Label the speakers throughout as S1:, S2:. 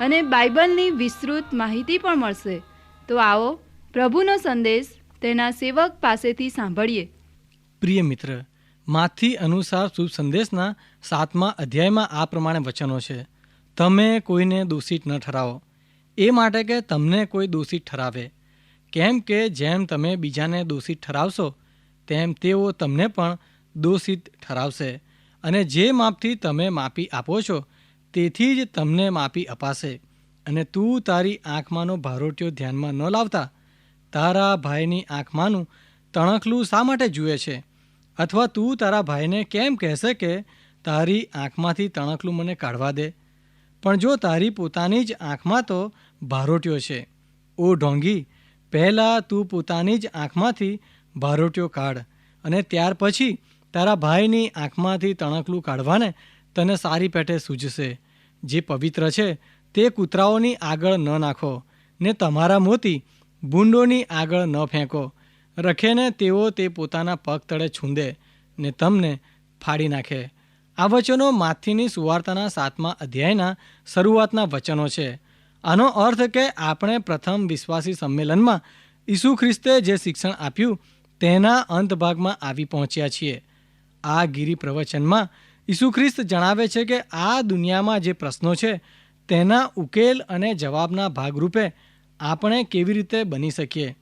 S1: અને બાઇબલની વિસ્તૃત માહિતી પણ મળશે. તો આવો પ્રભુનો સંદેશ તેના સેવક પાસેથી સાંભળીએ.
S2: પ્રિય મિત્ર, માથી અનુસાર શુભ સંદેશના સાતમા અધ્યાયમાં આ પ્રમાણે વચનો છે. તમે કોઈને દોષિત ન ઠરાવો. એ માટે કે તમને કોઈ દોષિત ઠરાવે. કેમ કે જેમ તમે બીજાને દોષિત ઠરાવશો, તેમ તેઓ તમને પણ દોષિત ઠરાવશે. અને જે માપથી તમે માપી આપો છો તેથી જ તમને માપી અપાશે અને તું તારી આંખમાંનો ભારોટિયો ધ્યાનમાં ન લાવતા. તારા ભાઈની આંખમાંનું તણખલું શા માટે જુએ છે? અથવા તું તારા ભાઈને કેમ કહેશે કે તારી આંખમાંથી તણખલું મને કાઢવા દે? પણ જો તારી પોતાની જ આંખમાં તો ભારોટ્યો છે. ઓ ઢોંગી, પહેલાં તું પોતાની જ આંખમાંથી ભારોટ્યો કાઢ અને ત્યાર પછી તારા ભાઈની આંખમાંથી તણખલું કાઢવાને તને સારી પેટે સૂઝશે જે પવિત્ર છે, તે કૂતરાઓની આગળ ન નાખો, ને તમારા મોતી ભૂંડોની આગળ ન ફેંકો. રખેને તેઓ તે પોતાના પગ તળે છૂંદે, ને તમને ફાડી નાખે. આ વચનો માથીની સુવાર્તાના સાતમા અધ્યાયના શરૂઆતના વચનો છે. આનો અર્થ કે આપણે પ્રથમ વિશ્વાસી સંમેલનમાં ઈસુ ખ્રિસ્તે જે શિક્ષણ આપ્યું, તેના અંત ભાગમાં આવી પહોંચ્યા છીએ. આ ગિરી પ્રવચનમાં ઈસુ ખ્રિસ્ત જણાવે છે કે આ દુનિયામાં જે પ્રશ્નો છે, તેના ઉકેલ અને જવાબના ભાગરૂપે આપણે કેવી રીતે બની શકીએ?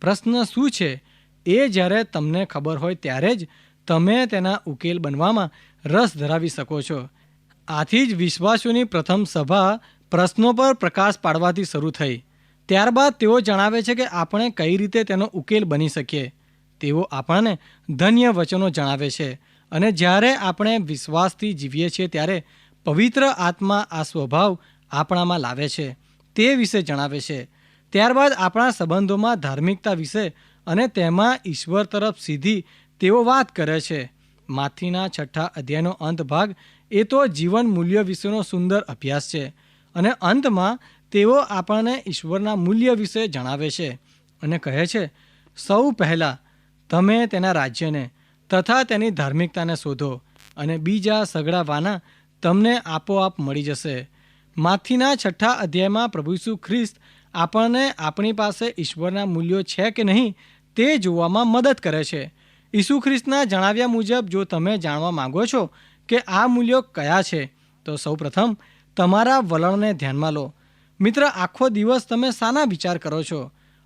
S2: પ્રશ્ન શું છે? એ જ્યારે તમને ખબર હોય ત્યારે જ તમે તેના ઉકેલ બનવામાં રસ ધરાવી શકો છો. આથી જ વિશ્વાસોની પ્રથમ સભા પ્રશ્નો પર પ્રકાશ પાડવાથી શરૂ થઈ. ત્યારબાદ તેઓ જણાવે છે કે આપણે કઈ રીતે તેનો ઉકેલ બની શકીએ. તેઓ આપણને ધન્ય વચનો જણાવે છે. અને જ્યારે આપણે વિશ્વાસથી જીવીએ છીએ ત્યારે પવિત્ર આત્મા આ સ્વભાવ આપણામાં લાવે છે, તે વિશે જણાવે છે. ત્યારબાદ આપણા સંબંધોમાં ધાર્મિકતા વિશે અને તેમાં ઈશ્વર તરફ સીધી તેઓ વાત કરે છે. માથીના છઠ્ઠા અધ્યાયનો અંત ભાગ એ તો જીવન મૂલ્ય વિશેનો સુંદર અભ્યાસ છે અને અંતમાં તેઓ આપણને ઈશ્વરના મૂલ્ય વિશે જણાવે છે અને કહે છે, સૌ પહેલાં તમે તેના રાજ્યને તથા તેની ધાર્મિકતાને શોધો અને બીજા સગડા વાના તમને આપોઆપ મળી જશે. માથીના છઠ્ઠા અધ્યાયમાં પ્રભુ ઈસુ ખ્રિસ્ત આપણને આપણી પાસે ઈશ્વરના મૂલ્યો છે કે નહીં તે જોવામાં મદદ કરે છે. ઈસુ ખ્રિસ્તના જણાવ્યા મુજબ જો તમે જાણવા માંગો છો કે આ મૂલ્યો કયા છે, તો સૌપ્રથમ તમારા વલણને ધ્યાનમાં લો. મિત્ર, આખો દિવસ તમે શાના વિચાર કરો છો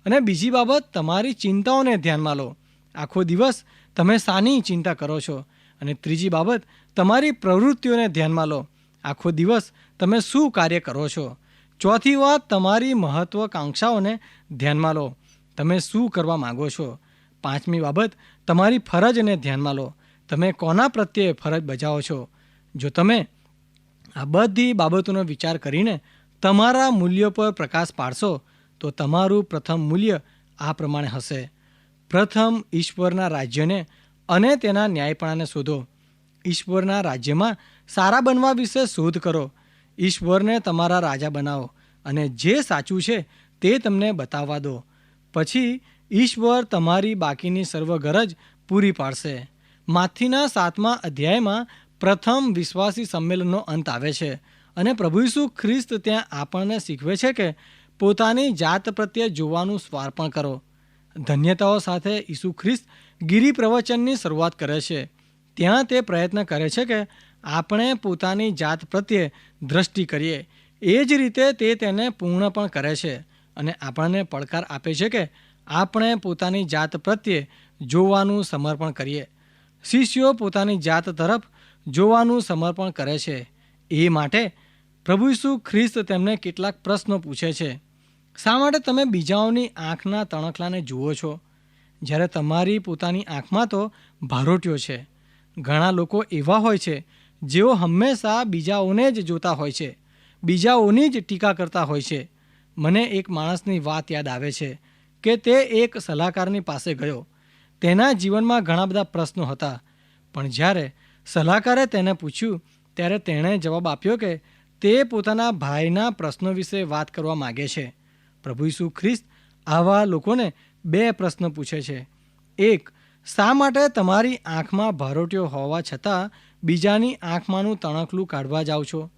S2: અને બીજી બાબત તમારી ચિંતાઓને ધ્યાનમાં લો. આખો દિવસ તમે શાની ચિંતા કરો છો? અને ત્રીજી બાબત, તમારી પ્રવૃત્તિઓને ધ્યાનમાં લો. આખો દિવસ તમે શું કાર્ય કરો છો? ચોથી વાત, તમારી મહત્વકાંક્ષાઓને ધ્યાનમાં લો. તમે શું કરવા માગો છો? પાંચમી બાબત, તમારી ફરજને ધ્યાનમાં લો. તમે કોના પ્રત્યે ફરજ બજાવો છો? જો તમે આ બધી બાબતોનો વિચાર કરીને તમારા મૂલ્યો પર પ્રકાશ પાડશો, તો તમારું પ્રથમ મૂલ્ય આ પ્રમાણે હશે. પ્રથમ ઈશ્વરના રાજ્યને અને તેના ન્યાયપણાને શોધો. ઈશ્વરના રાજ્યમાં સારા બનવા વિશે શોધ કરો. ઈશ્વરને તમારા રાજા બનાવો અને જે સાચું છે તે તમને બતાવવા દો. પછી ઈશ્વર તમારી બાકીની સર્વ ગરજ પૂરી પાડશે. માથીના સાતમા અધ્યાયમાં પ્રથમ વિશ્વાસી સંમેલનનો અંત આવે છે અને પ્રભુ ઈસુ ખ્રિસ્ત ત્યાં આપણને શીખવે છે કે પોતાની જાત પ્રત્યે જોવાનું સ્વાર્પણ કરો. ધન્યતાઓ સાથે ઈસુ ખ્રિસ્ત ગિરિ પ્રવચનની શરૂઆત કરે છે. ત્યાં તે પ્રયત્ન કરે છે કે આપણે પોતાની જાત પ્રત્યે દ્રષ્ટિ કરીએ. એ જ રીતે તે તેને પૂર્ણ પણ કરે છે અને આપણને પડકાર આપે છે કે આપણે પોતાની જાત પ્રત્યે જોવાનું સમર્પણ કરીએ. શિષ્યો પોતાની જાત તરફ જોવાનું સમર્પણ કરે છે. એ માટે પ્રભુ ઈસુ ખ્રિસ્ત તેમને કેટલાક પ્રશ્નો પૂછે છે. શા માટે તમે બીજાઓની આંખના તણખલાને જુઓ છો? જ્યારે તમારી પોતાની આંખમાં તો ભારોટ્યો છે. ઘણા લોકો એવા હોય છે, જેઓ હંમેશા બીજાઓને જ જોતા હોય છે, બીજાઓની જ ટીકા કરતા હોય છે. મને એક માણસની વાત યાદ આવે છે કે તે એક સલાહકારની પાસે ગયો. તેના જીવનમાં ઘણા બધા પ્રશ્નો હતા. પણ જ્યારે સલાહકારે તેને પૂછ્યું, ત્યારે તેણે જવાબ આપ્યો કે તે પોતાના ભાઈના પ્રશ્નો વિશે વાત કરવા માગે છે. પ્રભુ ઈસુ ખ્રિસ્ત આવા લોકોને બે પ્રશ્ન પૂછે છે. એક, શા માટે તમારી આંખમાં ભારોટ્યો હોવા છતાં બીજાની આંખમાંનું તણખલું કાઢવા જાઓ છો?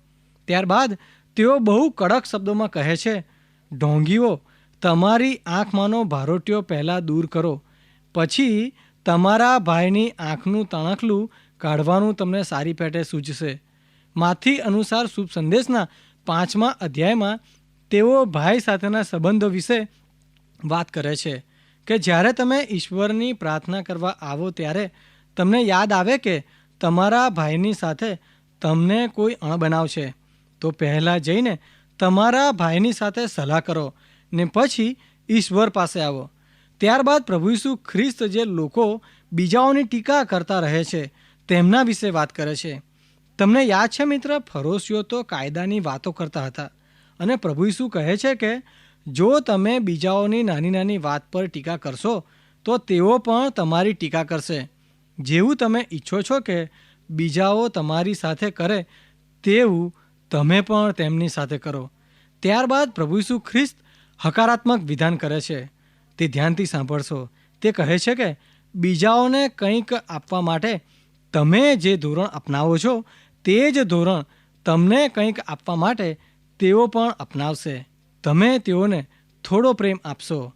S2: ત્યારબાદ, તેઓ બહુ કડક શબ્દોમાં કહે છે, ઢોંગીઓ, તમારી આંખમાંનો ભારોટ્યો પહેલાં દૂર કરો. પછી તમારા ભાઈની આંખનું તણખલું કાઢવાનું તમને સારી પેટે સૂચશે માથી અનુસાર શુભ સંદેશના પાંચમા અધ્યાયમાં તેઓ ભાઈ સાથેના સંબંધો વિશે વાત કરે છે કે જ્યારે તમે ઈશ્વરની પ્રાર્થના કરવા આવો ત્યારે તમને યાદ આવે કે તમારા ભાઈની સાથે તમને કોઈ અણબનાવ છે તો પહેલાં જઈને તમારા ભાઈની સાથે સલાહ કરો ને પછી ઈશ્વર પાસે આવો. ત્યારબાદ પ્રભુ ઈસુ ખ્રિસ્ત જે લોકો બીજાઓની ટીકા કરતા રહે છે તેમના વિશે વાત કરે છે. તમને યાદ છે મિત્ર ફરોશીઓ તો કાયદાની વાતો કરતા હતા. અને પ્રભુ ઈસુ કહે છે કે, જો તમે બીજાઓની નાની નાની વાત પર ટીકા કરશો, તો તેઓ પણ તમારી ટીકા કરશે. જેવું તમે ઈચ્છો છો કે બીજાઓ તમારી સાથે કરે, તેવું તમે પણ તેમની સાથે કરો. ત્યારબાદ પ્રભુ ઈસુ ખ્રિસ્ત હકારાત્મક વિધાન કરે છે. તે ધ્યાનથી સાંભળશો. તે કહે છે કે, બીજાઓને કંઈક આપવા માટે તમે જે ધોરણ અપનાવો છો, તે જ ધોરણ તમને કંઈક આપવા માટે તેઓ પણ અપનાવશે. તમે તેઓને થોડો પ્રેમ આપશો,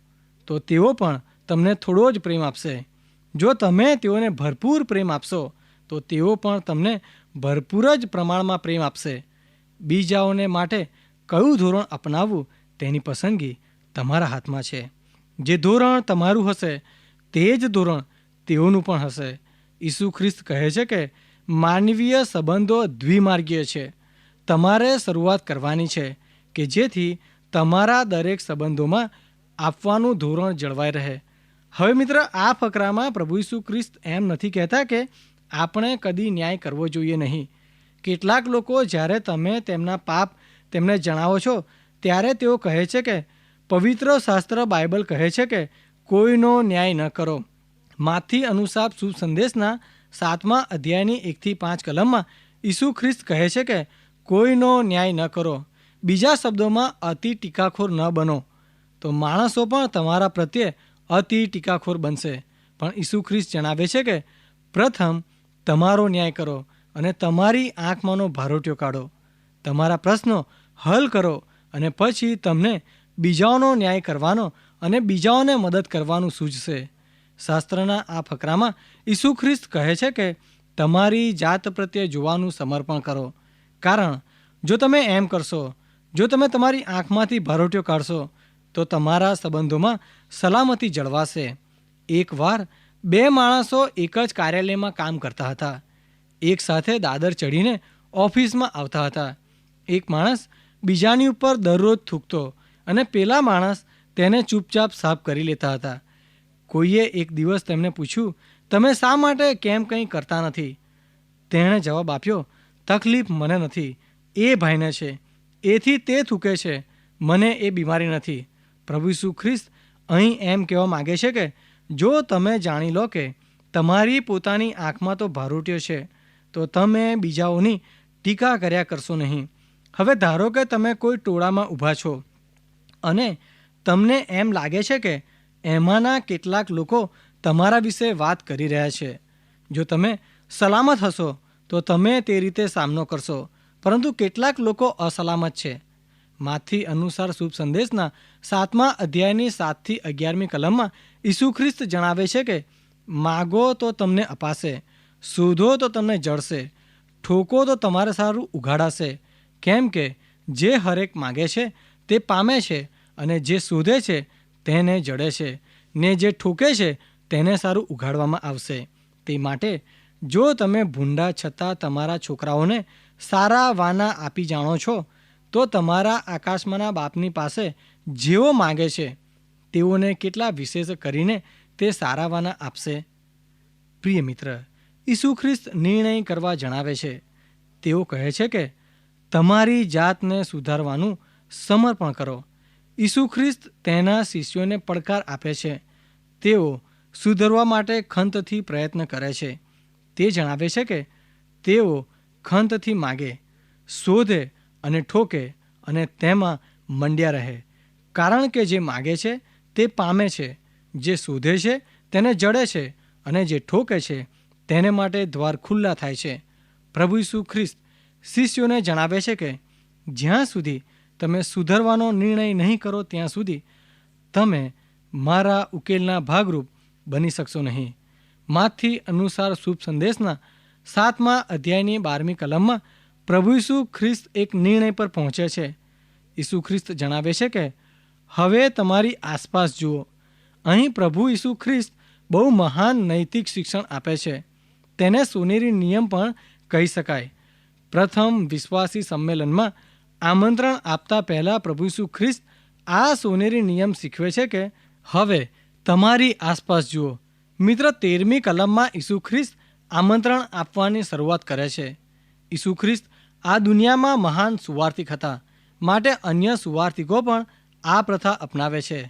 S2: તો તેઓ પણ તમને થોડો જ પ્રેમ આપશે. જો તમે તેઓને ભરપૂર પ્રેમ આપશો, તો તેઓ પણ તમને ભરપૂર જ પ્રમાણમાં પ્રેમ આપશે. બીજાઓને માટે કયું ધોરણ અપનાવવું તેની પસંદગી તમારા હાથમાં છે. જે ધોરણ તમારું હશે, તે જ ધોરણ તેઓનું પણ હશે. ઈસુ ખ્રિસ્ત કહે છે કે, માનવીય સંબંધો દ્વિમાર્ગીય છે. તમારે શરૂઆત કરવાની છે કે જેથી તમારા દરેક સંબંધોમાં આપવાનું ધોરણ જળવાઈ રહે. હવે મિત્ર, આ ફકરામાં પ્રભુ ઈસુ ખ્રિસ્ત એમ નથી કહેતા કે આપણે કદી ન્યાય કરવો જોઈએ નહીં. કેટલાક લોકો જ્યારે તમે તેમના પાપ તેમને જણાવો છો, ત્યારે તેઓ કહે છે કે, પવિત્ર શાસ્ત્ર બાઇબલ કહે છે કે, કોઈનો ન્યાય ન કરો. માથી અનુસાર શુભ સંદેશના સાતમા અધ્યાયની એકથી પાંચ કલમમાં ઈસુ ખ્રિસ્ત કહે છે કે કોઈનો ન્યાય ન કરો. બીજા શબ્દોમાં અતિ ટીકાખોર ન બનો. તો માણસો પણ તમારા પ્રત્યે અતિ ટીકાખોર બનશે. પણ ઈસુ ખ્રિસ્ત જણાવે છે કે, પ્રથમ તમારો ન્યાય કરો અને તમારી આંખમાંનો ભારોટ્યો કાઢો. તમારા પ્રશ્નો હલ કરો અને પછી તમને બીજાઓનો ન્યાય કરવાનો અને બીજાઓને મદદ કરવાનું સૂચશે. શાસ્ત્રના આ ફકરામાં ઈસુ ખ્રિસ્ત કહે છે કે, તમારી જાત પ્રત્યે જોવાનું સમર્પણ કરો. કારણ, જો તમે એમ કરશો, જો તમે તમારી આંખમાંથી ભરોટીઓ કાઢશો, તો તમારા સંબંધોમાં સલામતી જળવાશે. એકવાર બે માણસો એક જ કાર્યાલયમાં કામ કરતા હતા. એક સાથે દાદર ચડીને ઓફિસમાં આવતા હતા. એક માણસ બીજાની ઉપર દરરોજ થૂકતો અને પેલા માણસ તેને ચૂપચાપ સાફ કરી લેતા હતા. કોઈએ એક દિવસ તેમને પૂછ્યું, તમે શા માટે કેમ કંઈ કરતા નથી? તેણે જવાબ આપ્યો તકલીફ મને નથી. એ ભાઈને છે. એથી તે થૂકે છે. મને એ બીમારી નથી. પ્રભુ ઈસુ ખ્રિસ્ત અહીં એમ કહેવા માગે છે કે, જો તમે જાણી લો કે તમારી પોતાની આંખમાં તો ભારૂટ્યો છે, તો તમે બીજાઓની ટીકા કર્યા કરશો નહીં. હવે ધારો કે તમે કોઈ ટોળામાં ઊભા છો અને તમને એમ લાગે છે કે એમાંના કેટલાક લોકો તમારા વિશે વાત કરી રહ્યા છે. જો તમે સલામત હશો તો તમે તે રીતે સામનો કરશો. પરંતુ કેટલાક લોકો અસલામત છે. માથી અનુસાર શુભ સંદેશના સાતમા અધ્યાયની સાતથી અગિયારમી કલમમાં ઈસુ ખ્રિસ્ત જણાવે છે કે, માગો તો તમને અપાશે, શોધો તો તમને જળશે ઠોકો તો તમારે સારું ઉઘાડાશે. કેમ કે, જે હરેક માગે છે, તે પામે છે અને જે શોધે છે, તેને જડે છે. ને જે ઠોકે છે, તેને સારું ઉઘાડવામાં આવશે. તે માટે જો તમે ભૂંડા છતાં તમારા છોકરાઓને સારા વાના આપી જાણો છો, તો તમારા આકાશમાંના બાપની પાસે જેઓ માગે છે, તેઓને કેટલા વિશેષ કરીને તે સારા વાના આપશે? પ્રિય મિત્ર, ઈસુ ખ્રિસ્ત નિર્ણય કરવા જણાવે છે. તેઓ કહે છે કે, તમારી જાતને સુધારવાનું સમર્પણ કરો. ઈસુ ખ્રિસ્ત તેના શિષ્યોને પડકાર આપે છે. તેઓ સુધરવા માટે ખંતથી પ્રયત્ન કરે છે. તે જણાવે છે કે તેઓ ખંતથી માગે, શોધે અને ઠોકે અને તેમાં મંડ્યા રહે. કારણ કે જે માગે છે તે પામે છે, જે શોધે છે તેને જડે છે અને જે ઠોકે છે તેને માટે દ્વાર ખુલ્લા થાય છે. પ્રભુ ઈસુ ખ્રિસ્ત શિષ્યોને જણાવે છે કે જ્યાં સુધી તમે સુધરવાનો નિર્ણય નહીં કરો ત્યાં સુધી તમે મારા ઉકેલના ભાગરૂપ બની શકશો નહીં. માથી અનુસાર શુભ સંદેશના સાતમા અધ્યાયની બારમી કલમમાં પ્રભુ ઈસુ ખ્રિસ્ત એક નિર્ણય પર પહોંચે છે. ઈસુ ખ્રિસ્ત જણાવે છે કે, હવે તમારી આસપાસ જુઓ. અહીં પ્રભુ ઈસુ ખ્રિસ્ત બહુ મહાન નૈતિક શિક્ષણ આપે છે. તેને સોનેરી નિયમ પણ કહી શકાય. પ્રથમ વિશ્વાસી સંમેલનમાં આમંત્રણ આપતા પહેલાં પ્રભુ ઈસુ ખ્રિસ્ત આ સોનેરી નિયમ શીખવે છે કે, હવે તમારી આસપાસ જુઓ. મિત્ર તેરમી કલમમાં ઈસુ ખ્રિસ્ત આમંત્રણ આપવાની શરૂઆત કરે છે. ઈસુ ખ્રિસ્ત આ દુનિયામાં મહાન સુવાર્થિક હતા. માટે અન્ય સુવાર્થિકો પણ આ પ્રથા અપનાવે છે.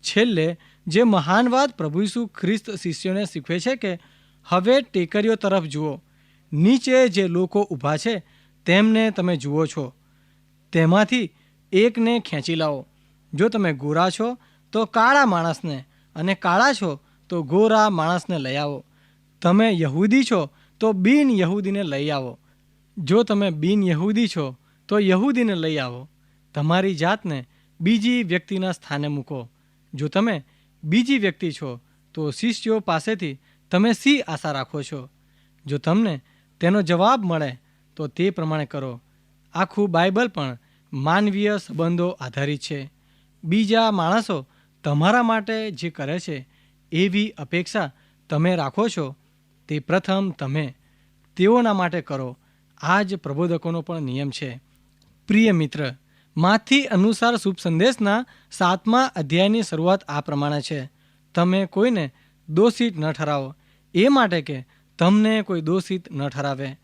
S2: છેલ્લે, જે મહાન વાત પ્રભુ ઈસુ ખ્રિસ્ત શિષ્યોને શીખવે છે કે, હવે ટેકરીઓ તરફ જુઓ. નીચે જે લોકો ઊભા છે, તેમને તમે જુઓ છો. તેમાંથી એકને ખેંચી લાવો. જો તમે ગોરા છો, તો કાળા માણસને અને કાળા છો તો ગોરા માણસને લઈ આવો. તમે યહૂદી છો, તો બિન યહૂદીને લઈ આવો. જો તમે બિન યહૂદી છો, તો યહૂદીને લઈ આવો. તમારી જાતને બીજી વ્યક્તિના સ્થાને મૂકો. જો તમે બીજી વ્યક્તિ છો, તો શિષ્યો પાસેથી તમે સી આશા રાખો છો? જો તમને તેનો જવાબ મળે, તો તે પ્રમાણે કરો. આખું બાઇબલ પણ માનવીય સંબંધો આધારિત છે. બીજા માણસો તમારા માટે જે કરે છે એવી અપેક્ષા તમે રાખો છો, તે પ્રથમ તમે. તેઓના માટે કરો. આ જ પ્રબોધકોનો પણ નિયમ છે. પ્રિય મિત્ર, માથી અનુસાર શુભ સંદેશના સાતમા અધ્યાયની શરૂઆત આ પ્રમાણે છે. તમે કોઈને દોષિત ન ઠરાવો. એ માટે કે તમને કોઈ દોષિત ન ઠરાવે.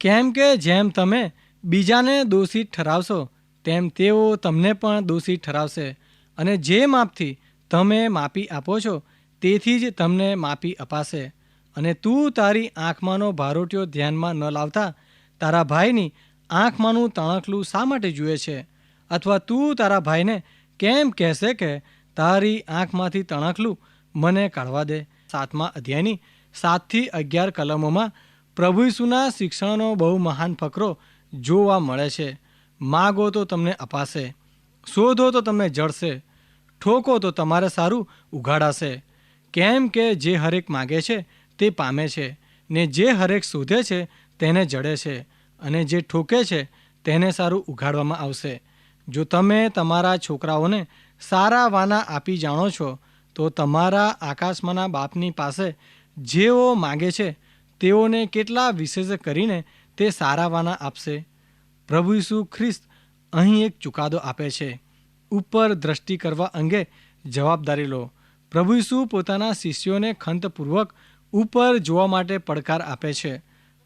S2: કેમ કે જેમ તમે બીજાને દોષિત ઠરાવશો, તેમ તેઓ તમને પણ દોષિત ઠરાવશે. અને જે માપથી તમે માપી આપો છો તેથી જ તમને માપી અપાશે. અને તું તારી આંખમાંનો ભારોટીઓ ધ્યાનમાં ન લાવતા તારા ભાઈની આંખમાંનું તણકલું શા માટે જુએ છે? અથવા તું તારા ભાઈને કેમ કહેશે કે તારી આંખમાંથી તણકલું મને કાઢવા દે? સાતમા અધ્યાયની સાતથી અગિયાર કલમોમાં પ્રભુ ઈસુના શિક્ષણનો બહુ મહાન ફકરો જોવા મળે છે. માગો તો તમને અપાશે, શોધો તો તમને જળશે ઠોકો તો તમારે સારું ઉઘાડાશે. કેમ કે જે હરેક માગે છે તે પામે છે ને જે હરેક શોધે છે તેને જડે છે અને જે ઠોકે છે તેને સારું ઉઘાડવામાં આવશે. જો તમે તમારા છોકરાઓને સારા વાના આપી જાણો છો, તો તમારા આકાશમાંના બાપની પાસે જેઓ માગે છે તેઓને કેટલા વિશેષ કરીને તે સારા વાના આપશે. પ્રભુ ઈસુ ખ્રિસ્ત અહીં એક ચુકાદો આપે છે. ઉપર દ્રષ્ટિ કરવા અંગે જવાબદારી લો. પ્રભુ ઈસુ પોતાના શિષ્યોને ખંતપૂર્વક ઉપર જોવા માટે પડકાર આપે છે.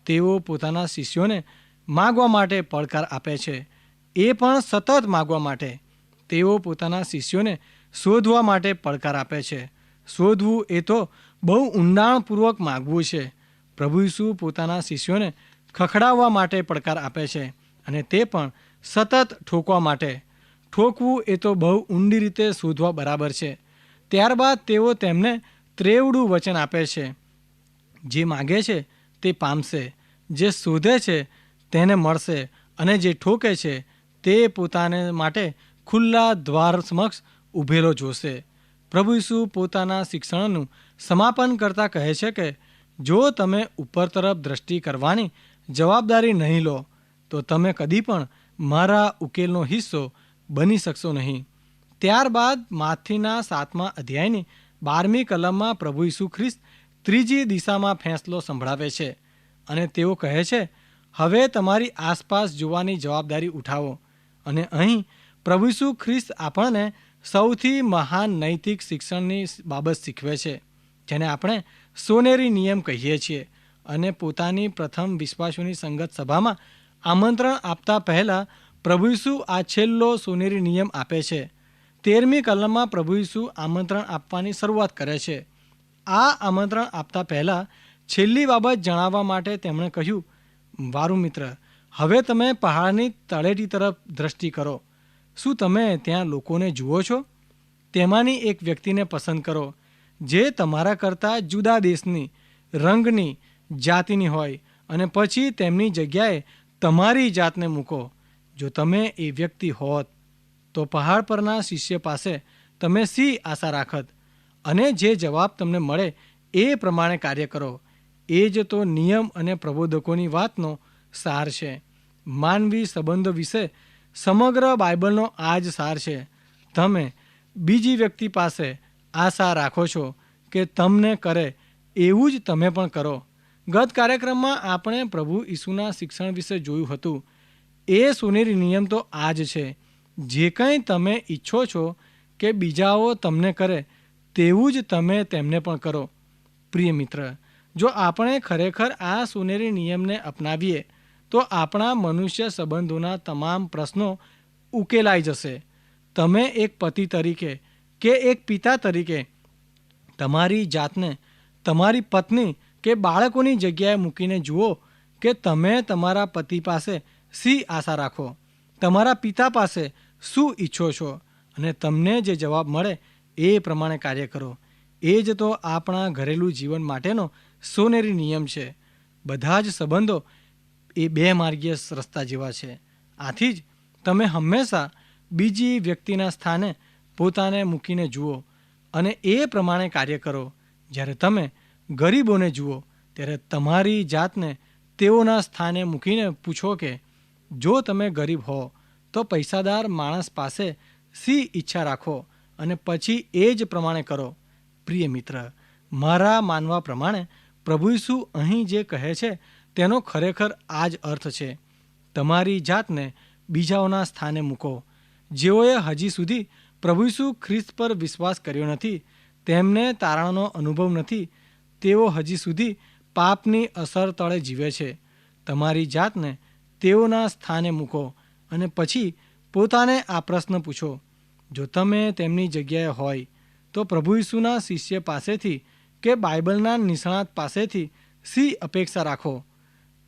S2: તેઓ પોતાના શિષ્યોને માગવા માટે પડકાર આપે છે. એ પણ સતત માગવા માટે. તેઓ પોતાના શિષ્યોને શોધવા માટે પડકાર આપે છે. શોધવું એ તો બહુ ઊંડાણપૂર્વક માગવું છે. પ્રભુ ઈસુ પોતાના શિષ્યોને ખખડાવવા માટે પડકાર આપે છે અને તે પણ સતત ઠોકવા માટે. ઠોકવું એ તો બહુ ઊંડી રીતે શોધવા બરાબર છે. ત્યારબાદ તેઓ તેમને ત્રેવડું વચન આપે છે. જે માગે છે તે પામશે, જે શોધે છે તેને મળશે અને જે ઠોકે છે તે પોતાને માટે ખુલ્લા દ્વાર સમક્ષ ઊભેલો જોશે. પ્રભુ ઈસુ પોતાના શિક્ષણનું સમાપન કરતાં કહે છે કે, જો તમે ઉપર તરફ દ્રષ્ટિ કરવાની જવાબદારી નહીં લો, તો તમે કદી પણ મારા ઉકેલનો હિસ્સો બની શકશો નહીં. ત્યારબાદ માથીના સાતમા અધ્યાયની બારમી કલમમાં પ્રભુ ઈસુ ખ્રિસ્ત ત્રીજી દિશામાં ફેંસલો સંભળાવે છે અને તેઓ કહે છે, હવે તમારી આસપાસ જોવાની જવાબદારી ઉઠાવો અને અહીં પ્રભુ ઈસુ ખ્રિસ્ત આપણને સૌથી મહાન નૈતિક શિક્ષણની બાબત શીખવે છે, જેને આપણે સોનેરી નિયમ કહીએ છીએ અને પોતાની પ્રથમ વિશ્વાસોની સંગત સભામાં આમંત્રણ આપતા પહેલાં પ્રભુ ઈસુ આ છેલ્લો સોનેરી નિયમ આપે છે તેરમી કલમમાં પ્રભુ ઈસુ આમંત્રણ આપવાની શરૂઆત કરે છે. આ આમંત્રણ આપતા પહેલાં છેલ્લી બાબત જણાવવા માટે તેમણે કહ્યું, વારું મિત્ર, હવે તમે પહાડની તળેટી તરફ દ્રષ્ટિ કરો. શું તમે ત્યાં લોકોને જુઓ છો? તેમાંની એક વ્યક્તિને પસંદ કરો, જે તમારા કરતાં જુદા દેશની, રંગની, જાતિની હોય અને પછી તેમની જગ્યાએ તમારી જાતને મૂકો. જો તમે એ વ્યક્તિ હોત તો પહાડ પરના શિષ્ય પાસે તમે સી આશા રાખત? અને જે જવાબ તમને મળે એ પ્રમાણે કાર્ય કરો. એ જ તો નિયમ અને પ્રબોધકોની વાતનો સાર છે. માનવી સંબંધો વિશે સમગ્ર બાઇબલનો આ જ સાર છે. તમે બીજી વ્યક્તિ પાસે આશા રાખો છો કે તમને કરે એવું જ તમે પણ કરો. ગત કાર્યક્રમમાં આપણે પ્રભુ ઈસુના શિક્ષણ વિશે જોયું હતું. એ સુનેરી નિયમ તો આ જ છે. જે કંઈ તમે ઈચ્છો છો કે બીજાઓ તમને કરે, તેવું જ તમે તેમને પણ કરો. પ્રિય મિત્ર, જો આપણે ખરેખર આ સુનેરી નિયમને અપનાવીએ, તો આપણા મનુષ્ય સંબંધોના તમામ પ્રશ્નો ઉકેલાઈ જશે. તમે એક પતિ તરીકે કે એક પિતા તરીકે તમારી જાતને, તમારી પત્ની કે બાળકોની જગ્યાએ મૂકીને જુઓ કે તમે તમારા પતિ પાસે સી આશા રાખો? તમારા પિતા પાસે શું ઈચ્છો છો? અને તમને જે જવાબ મળે એ પ્રમાણે કાર્ય કરો. એ જ તો આપણા ઘરેલું જીવન માટેનો સોનેરી નિયમ છે. બધા જ સંબંધો એ બે માર્ગીય રસ્તા જેવા છે. આથી જ તમે હંમેશા બીજી વ્યક્તિના સ્થાને પોતાને મૂકીને જુઓ અને એ પ્રમાણે કાર્ય કરો. જ્યારે તમે ગરીબોને જુઓ, ત્યારે તમારી જાતને તેઓના સ્થાને મૂકીને પૂછો કે, જો તમે ગરીબ હો તો પૈસાદાર માણસ પાસે સી ઈચ્છા રાખો અને પછી એ જ પ્રમાણે કરો. પ્રિય મિત્ર, મારા માનવા પ્રમાણે પ્રભુ ઈસુ અહીં જે કહે છે, તેનો ખરેખર આ જ અર્થ છે. તમારી જાતને બીજાઓના સ્થાને મૂકો. જેઓએ હજી સુધી પ્રભુ ઈસુ ખ્રિસ્ત પર વિશ્વાસ કર્યો નથી, તેમને તારણનો અનુભવ નથી, તેઓ હજી સુધી પાપની અસર તળે જીવે છે. તમારી જાતને તેઓના સ્થાને મૂકો. અને પછી પોતાને આ પ્રશ્ન પૂછો, જો તમે તેમની જગ્યાએ હોય, તો પ્રભુ ઈસુના શિષ્ય પાસેથી કે બાઇબલના નિષ્ણાત પાસેથી શી અપેક્ષા રાખો?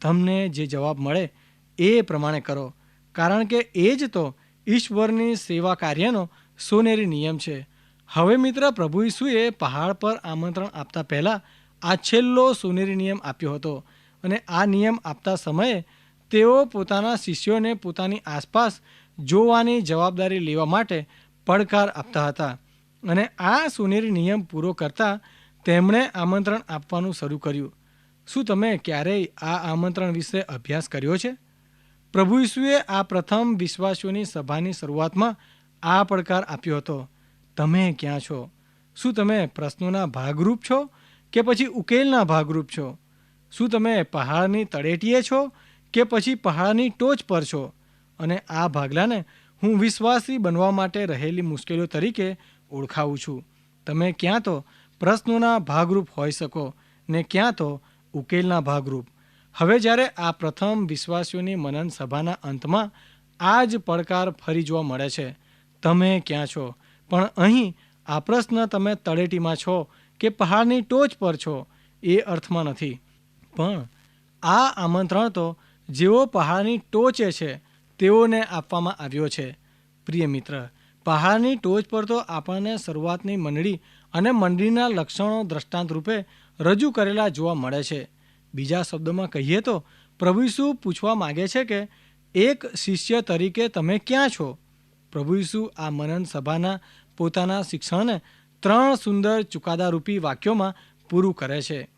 S2: તમને જે જવાબ મળે એ પ્રમાણે કરો, કારણ કે એ જ તો ઈશ્વરની સેવા કાર્યનો સોનેરી નિયમ છે. હવે મિત્ર, પ્રભુ ઈસુએ પહાડ પર આમંત્રણ આપતા પહેલાં આ છેલ્લો સોનેરી નિયમ આપ્યો હતો અને આ નિયમ આપતા સમયે તેઓ પોતાના શિષ્યોને પોતાની આસપાસ જોવાની જવાબદારી લેવા માટે પડકાર આપતા હતા અને આ સુનેર નિયમ પૂરો કરતા તેમણે આમંત્રણ આપવાનું શરૂ કર્યું. શું તમે ક્યારેય આ આમંત્રણ વિશે અભ્યાસ કર્યો છે? પ્રભુ ઈસુએ આ પ્રથમ વિશ્વાસીઓની સભાની શરૂઆતમાં આ પડકાર આપ્યો હતો. તમે ક્યાં છો? શું તમે પ્રશ્નોના ભાગરૂપ છો કે પછી ઉકેલના ભાગરૂપ છો? શું તમે પહાડની તળેટીએ છો કે પછી પહાડની ટોચ પર છો? અને આ ભાગલાને હું વિશ્વાસી બનવા માટે રહેલી મુશ્કેલીઓ તરીકે ઓળખાવું છું. તમે ક્યાં તો પ્રશ્નોના ભાગરૂપ હોઈ શકો ને ક્યાં તો ઉકેલના ભાગરૂપ. હવે જ્યારે આ પ્રથમ વિશ્વાસીઓની મનન સભાના અંતમાં આ જ પડકાર ફરી જોવા મળે છે, તમે ક્યાં છો? પણ અહીં આ પ્રશ્ન તમે તળેટીમાં છો કે પહાડની ટોચ પર છો એ અર્થમાં નથી. પણ આ આમંત્રણ તો જેઓ પહાડની ટોચે છે, તેઓને આપવામાં આવ્યો છે. પ્રિય મિત્ર, પહાડની ટોચ પર તો આપણને શરૂઆતની મંડળી અને મંડળીના લક્ષણો દ્રષ્ટાંત રૂપે રજૂ કરેલા જોવા મળે છે. બીજા શબ્દોમાં કહીએ તો, પ્રભુ પૂછવા માગે છે કે, એક શિષ્ય તરીકે તમે ક્યાં છો? પ્રભુ આ મનન સભાના પોતાના શિક્ષણને ત્રણ સુંદર ચુકાદારૂપી વાક્યોમાં પૂરું કરે છે.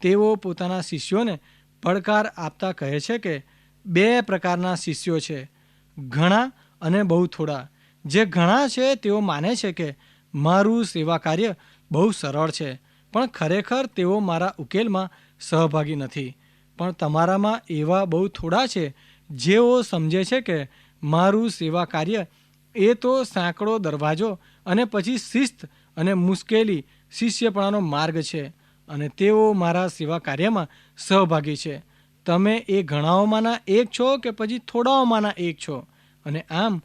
S2: તેઓ પોતાના શિષ્યોને પડકાર આપતા કહે છે કે બે પ્રકારના શિષ્યો છે, ઘણા અને બહુ થોડા. જે ઘણા છે, તેઓ માને છે કે મારું સેવા કાર્ય બહુ સરળ છે, પણ ખરેખર તેઓ મારા ઉકેલમાં સહભાગી નથી. પણ તમારામાં એવા બહુ થોડા છે, જેઓ સમજે છે કે મારું સેવા કાર્ય એ તો સાંકડો દરવાજો અને પછી શિસ્ત અને મુશ્કેલી શિષ્યપણાનો માર્ગ છે. અને તેઓ મારા સેવા કાર્યમાં સહભાગી છે. તમે એ ઘણાઓમાંના એક છો કે પછી થોડાઓમાંના એક છો? અને આમ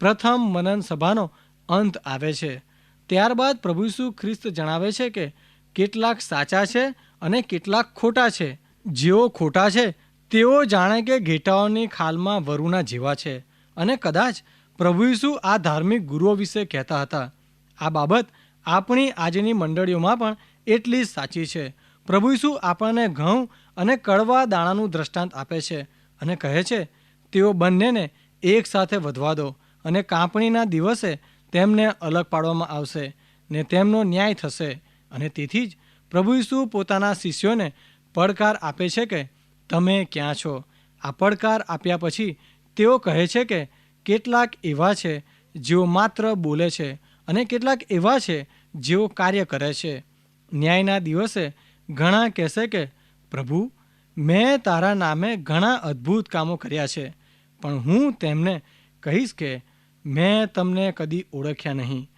S2: પ્રથમ મનન સભાનો અંત આવે છે. ત્યારબાદ પ્રભુ ઈસુ ખ્રિસ્ત જણાવે છે કે કેટલાક સાચા છે અને કેટલાક ખોટા છે. જેઓ ખોટા છે, તેઓ જાણે કે ઘેટાઓની ખાલમાં વરુના જેવા છે. અને કદાચ પ્રભુ ઈસુ આ ધાર્મિક ગુરુઓ વિશે કહેતા હતા. આ બાબત આપણી આજની મંડળીઓમાં પણ એટલી જ સાચી છે. પ્રભુ ઈસુ આપણને ઘઉં અને કડવા દાણાનું દ્રષ્ટાંત આપે છે અને કહે છે, તેઓ બંનેને એક સાથે વધવા દો અને કાપણીના દિવસે તેમને અલગ પાડવામાં આવશે ને તેમનો ન્યાય થશે. અને તેથી જ પ્રભુ ઈસુ પોતાના શિષ્યોને પડકાર આપે છે કે, તમે ક્યાં છો? આ પડકાર આપ્યા પછી તેઓ કહે છે કે, કેટલાક એવા છે જેઓ માત્ર બોલે છે અને કેટલાક એવા છે જેઓ કાર્ય કરે છે. ન્યાયના દિવસે ઘણા કહેશે કે, પ્રભુ, મેં તારા નામે ઘણા અદ્ભુત કામો કર્યા છે, પણ હું તેમને કહીશ કે, મેં તમને કદી ઓળખ્યા નહીં.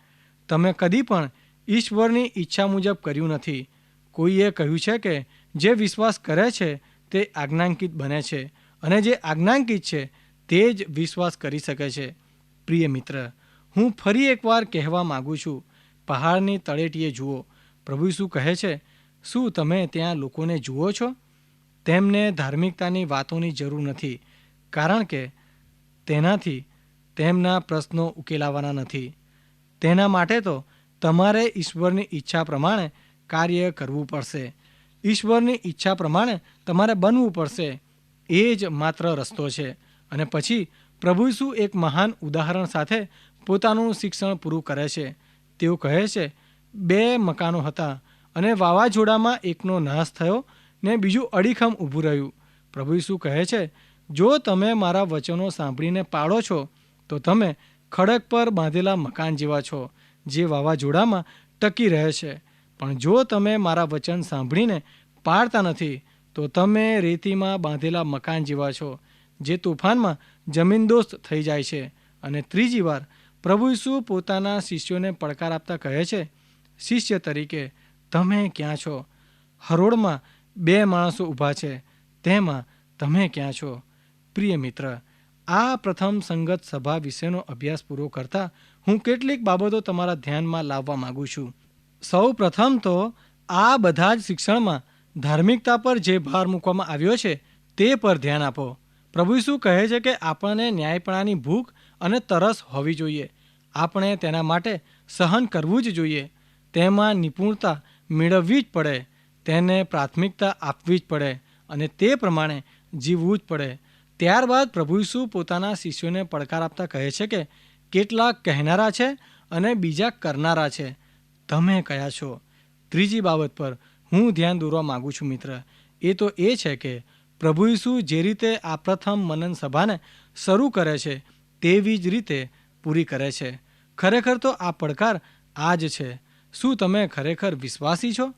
S2: તમે કદી પણ ઈશ્વરની ઈચ્છા મુજબ કર્યું નથી. કોઈએ કહ્યું છે કે, જે વિશ્વાસ કરે છે, તે આજ્ઞાંકિત બને છે, અને જે આજ્ઞાંકિત છે, તે જ વિશ્વાસ કરી શકે છે. પ્રિય મિત્ર, હું ફરી એકવાર કહેવા માગું છું. પહાડની તળેટીએ જુઓ. પ્રભુ શું કહે છે, શું તમે ત્યાં લોકોને જુઓ છો? તેમને ધાર્મિકતાની વાતોની જરૂર નથી, કારણ કે તેનાથી તેમના પ્રશ્નો ઉકેલાવાના નથી. તેના માટે તો તમારે ઈશ્વરની ઈચ્છા પ્રમાણે કાર્ય કરવું પડશે. ઈશ્વરની ઈચ્છા પ્રમાણે તમારે બનવું પડશે. એ જ માત્ર રસ્તો છે. અને પછી પ્રભુ શું એક મહાન ઉદાહરણ સાથે પોતાનું શિક્ષણ પૂરું કરે છે. તેઓ કહે છે બે મકાનો હતા અને વાવાઝોડામાં એકનો નાશ થયો ને બીજું અડીખમ ઊભું રહ્યું. પ્રભુ ઈસુ કહે છે, જો તમે મારા વચનો સાંભળીને પાળો છો, તો તમે ખડક પર બાંધેલા મકાન જેવા છો, જે વાવાઝોડામાં ટકી રહે છે. પણ જો તમે મારા વચન સાંભળીને પાળતા નથી, તો તમે રેતીમાં બાંધેલા મકાન જેવા છો, જે તોફાનમાં જમીનદોસ્ત થઈ જાય છે. અને ત્રીજી વાર પ્રભુ ઈસુ પોતાના શિષ્યોને પડકાર આપતા કહે છે શિષ્ય તરીકે તમે ક્યાં છો? હરોળમાં બે માણસો ઊભા છે, તેમાં તમે ક્યાં છો? પ્રિય મિત્ર, આ પ્રથમ સંગત સભા વિશેનો અભ્યાસ પૂરો કરતાં હું કેટલીક બાબતો તમારા ધ્યાનમાં લાવવા માગું છું. સૌ પ્રથમ તો આ બધા જ શિક્ષણમાં ધાર્મિકતા પર જે ભાર મૂકવામાં આવ્યો છે, તે પર ધ્યાન આપો. પ્રભુ શું કહે છે કે આપણને ન્યાયપણાની ભૂખ અને તરસ હોવી જોઈએ. આપણે તેના માટે સહન કરવું જ જોઈએ. તેમાં નિપુણતા મેળવવી જ પડે, તેને પ્રાથમિકતા આપવી જ પડે અને તે પ્રમાણે જીવવું જ પડે. ત્યારબાદ પ્રભુ ઈસુ પોતાના શિષ્યોને પડકાર આપતા કહે છે કે, કેટલાક કહેનારા છે અને બીજા કરનારા છે. તમે કયા છો? ત્રીજી બાબત પર હું ધ્યાન દોરવા માગું છું મિત્ર. એ તો એ છે કે, પ્રભુ ઈસુ જે રીતે આ પ્રથમ મનન સભાને શરૂ કરે છે, તેવી જ રીતે પૂરી કરે છે. ખરેખર તો આ પડકાર આ જ છે. શું તમે ખરેખર વિશ્વાસી છો?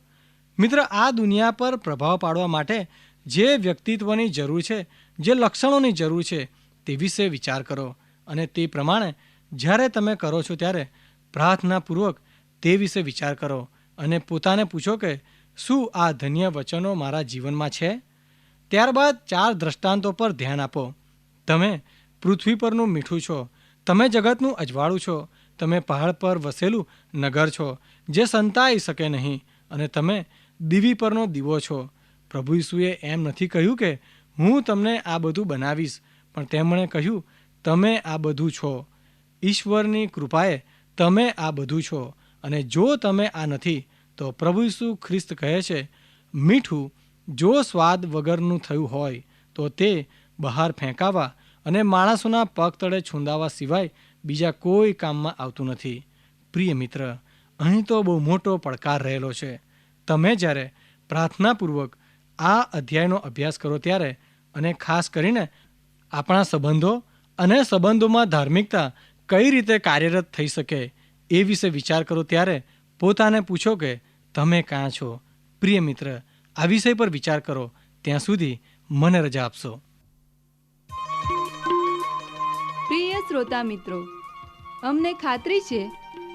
S2: મિત્ર, આ દુનિયા પર પ્રભાવ પાડવા માટે જે વ્યક્તિત્વની જરૂર છે, જે લક્ષણોની જરૂર છે, તે વિશે વિચાર કરો અને તે પ્રમાણે જ્યારે તમે કરો છો ત્યારે પ્રાર્થનાપૂર્વક તે વિશે વિચાર કરો અને પોતાને પૂછો કે, શું આ ધન્ય વચનો મારા જીવનમાં છે? ત્યારબાદ ચાર દ્રષ્ટાંતો પર ધ્યાન આપો. તમે પૃથ્વી પરનું મીઠું છો, તમે જગતનું અજવાળું છો, તમે પહાડ પર વસેલું નગર છો જે સંતાઈ શકે નહીં. અને તમે દીવી પરનો દીવો છો. પ્રભુ ઈસુએ એમ નથી કહ્યું કે હું તમને આ બધું બનાવીશ, પણ તેમણે કહ્યું, તમે આ બધું છો. ઈશ્વરની કૃપાએ તમે આ બધું છો. અને જો તમે આ નથી, તો પ્રભુ ઈસુ ખ્રિસ્ત કહે છે, મીઠું જો સ્વાદ વગરનું થયું હોય, તો તે બહાર ફેંકાવા અને માણસોના પગ તળે છૂંદાવા સિવાય બીજા કોઈ કામમાં આવતું નથી. પ્રિય મિત્ર અહીં તો બહુ મોટો પડકાર રહેલો છે. તમે જ્યારે પ્રાર્થનાપૂર્વક આ અધ્યાયનો અભ્યાસ કરો ત્યારે અને ખાસ કરીને આપણા સંબંધો અને સંબંધોમાં ધાર્મિકતા કઈ રીતે કાર્યરત થઈ શકે એ વિશે વિચાર કરો ત્યારે પોતાને પૂછો કે તમે ક્યાં છો? પ્રિય મિત્ર, આ વિષય પર વિચાર કરો. ત્યાં સુધી મને રજા આપશો.
S1: પ્રિય શ્રોતા મિત્રો, અમને ખાતરી છે